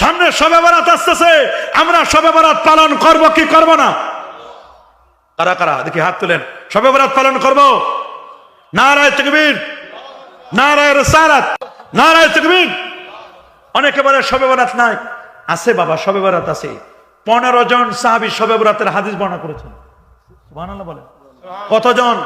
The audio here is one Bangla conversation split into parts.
সামনে সবে বরাত আসতেছে, আমরা সবে বরাত পালন করব, কি করব না? কারা কারা? দেখি হাত তুলেন। সবে বরাত পালন করব? নারায় তকবীর, নারায় রসালাত, নারায় তকবীর। অনেকে বলে সবে বরাত নাই। আছে বাবা সবে বরাত আছে। পনেরো জন সাহাবি সবে বরাতের হাদিস বর্ণনা করেছেন। সুবহানাল্লাহ বলেন। কতজন?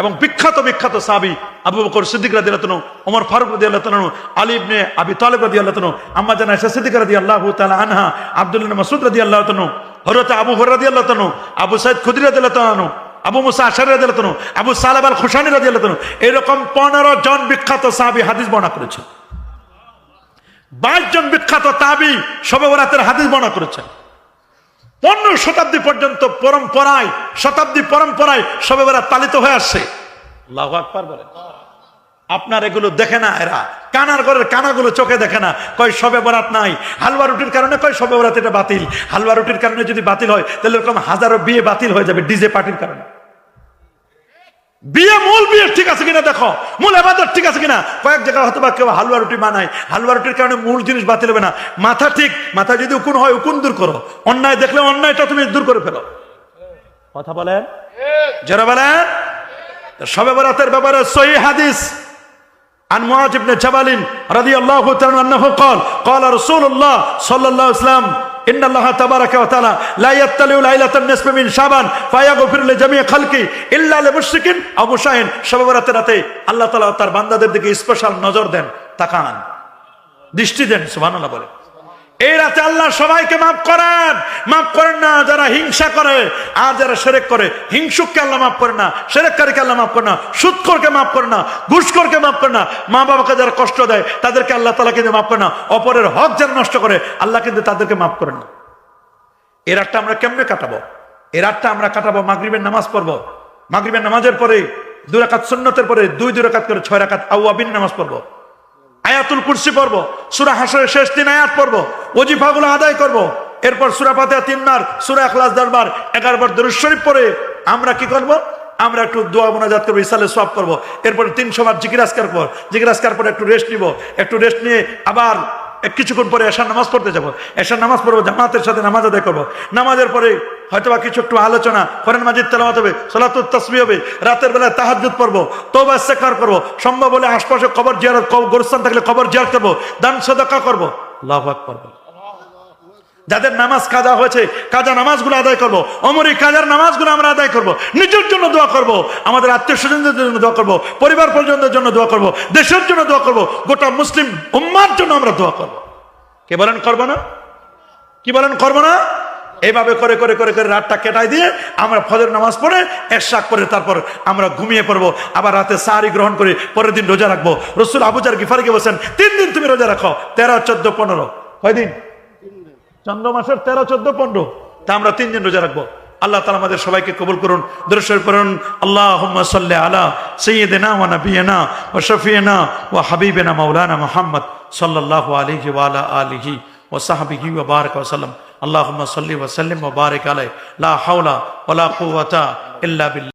এবং বিখ্যাত বিখ্যাত সাহাবি আবু বকর সিদ্দিক রাদিয়াল্লাহু তাআলা ওমর ফারুক রাদিয়াল্লাহু তাআলা আলী আবি তালিব রাদিয়াল্লাহু তাআলা আম্মা জানা আয়েশা সিদ্দিক রাদিয়াল্লাহু তাআলা আনহা, আব্দুল্লাহ ইবনে মাসউদ রাদিয়াল্লাহু তাআলা হযরত আবু হুরায়রা রাদিয়াল্লাহু তাআলা আবু সাইদ খুদরি রাদিয়াল্লাহু তাআলা আবু মুসা আশারি রাদিয়াল্লাহু তাআলা আবু সালাব আল খুশানি রাদিয়াল্লাহু তাআলা এরকম 15 জন বিখ্যাত সাহাবী হাদিস বর্ণনা করেছেন। 22 জন বিখ্যাত তাবি বরাতের হাদিস বর্ণনা করেছেন। পনেরো শতাব্দী পর্যন্ত পরম্পরায়, শতাব্দী পরম্পরায় সবে বেড়া তালিত হয়ে আসছে। আপনার এগুলো দেখে না এরা। কানার ঘরের কানাগুলো চোখে দেখে না। কয় সবে বরাত নাই। হালুয়া রুটির কারণে কয় সবে বরাত এটা বাতিল। হালুয়া রুটির কারণে যদি বাতিল হয়, তাহলে এরকম হাজারো বিয়ে বাতিল হয়ে যাবে ডিজে পার্টির কারণে। বিয়ে মূল বিয়ে ঠিক আছে কিনা দেখো মূল আবাদত ঠিক আছে কিনা কয়েক জায়গায় হয়তো বা কেউ হালুয়া রুটি বানায় হালুয়া রুটির কারণে মূল জিনিস বাতিল হবে না মাথা ঠিক মাথা যদি উকুন হয় উকুন দূর করো অন্যায় দেখলে অন্যায়টা তুমি দূর করে ফেলো কথা বলেন যারা বলেন সবে বরাতের ব্যাপারে সহি হাদিস عن معاذ بن جبل رضي الله تعالى عنه قال قال رسول الله صلى الله عليه وسلم إن الله تبارك وتعالى لا يطلع ليلة النصف من شعبان فيغفر لجميع خلقه إلا لمشرك أو مشاهن শবে বরাতের রাতে আল্লাহ তাআলা তার বান্দাদের দিকে স্পেশাল নজর দেন তাকান দৃষ্টি দেন সুবহানাল্লাহ বলে এই রাতে আল্লাহ সবাইকে মাফ করেন। মাফ করেন না, যারা হিংসা করে, আর যারা সেরেক করে, হিংসুককে আল্লাহ মাফ করে না, সেরেককারীকে আল্লাহ মাফ করে না সুৎকরকে মাফ করে না ঘুষখোরকে মাফ করে না মা বাবাকে যারা কষ্ট দেয়, তাদেরকে আল্লাহ তালা কিন্তু মাফ করে না, অপরের হক যারা নষ্ট করে, আল্লাহ কিন্তু তাদেরকে মাফ করেন না। এ রাতটা আমরা কেমনে কাটাবো? এ রাতটা আমরা কাটাবো মাগরিবের নামাজ পড়ব। মাগরিবের নামাজের পরে দুই রাকাত সুন্নতের পরে দুই দুই রাকাত করে ছয় রাকাত আউয়াবিন নামাজ পড়ব। আয়াতুল কুরসি পড়ব, সুরা হাসরের শেষ তিন আয়াত পড়ব, ওজিফাগুলো আদায় করব। এরপর সুরা তিন তিনবার, সুরা এখলাস দরবার এগারো বার দরুদ শরীফ পরে আমরা কি করব। আমরা একটু দোয়া মোনাজাত করব ইসালে সব করব এরপর তিনশো বার জিকিরাজকার পর জিকিরাজকার পর একটু রেস্ট নিব একটু রেস্ট নিয়ে আবার কিছুক্ষণ পরে এসার নামাজ পড়তে যাব। এসার নামাজ পড়ব, জামাতের সাথে নামাজ আদায় করব। নামাজের পরে হয়তো বা কিছু একটু আলোচনা, কোরআন মাজিদ তেলাওয়াত হবে, সলাতুত তসবি হবে, রাতের বেলায় তাহাজুদ পড়ব, তওবা ইস্তেগফার করব, সম্ভব হলে আশপাশে খবর কবর গোরস্থান থাকলে খবর জিয়ার করব, দান সদাকা করব। লাভ আকবার বলো। যাদের নামাজ কাজা হয়েছে, কাজা নামাজগুলো আদায় করব। অমর কাজার নামাজগুলো আমরা আদায় করব। নিজের জন্য দোয়া করব। আমাদের আত্মীয় স্বজনদের জন্য দোয়া করব। পরিবার পরিজনদের জন্য দোয়া করব। দেশের জন্য দোয়া করব। গোটা মুসলিম উম্মার জন্য আমরা দোয়া করব। কে বলেন করব না? কি বলেন করব না? এইভাবে করে করে করে করে রাতটা কেটাই দিয়ে আমরা ফজর নামাজ পড়ে এরশাক করে তারপর আমরা ঘুমিয়ে পড়ব। আবার রাতে সাহারি গ্রহণ করে, পরের দিন রোজা রাখব। রসুল আবুজার গিফারিকে বলছেন, তিন দিন তুমি রোজা রাখো, তেরো, চোদ্দ, পনেরো। কয়দিন? চন্দ্র মাসের তেরো, চোদ্দ, পনেরো। তা আমরা তিন দিন রোজা রাখব। আল্লাহ তালা আমাদের সবাইকে কবুল করুন দৃশ্যের করুন আল্লাহ সাল্লাহ আলা সৈয়দেনা ও নবীনা ও শফিয়েনা ও হাবিবেনা মৌলানা মোহাম্মদ সাল্লাহ আলিহি ওয়ালা আলিহি ও সাহাবিহি ও বারক ওসাল্লাম আল্লাহ সাল্লি ওসাল্লিম ও বারেক আলাই লা হাওলা ওলা কুয়াতা ইল্লা বিল্লাহ।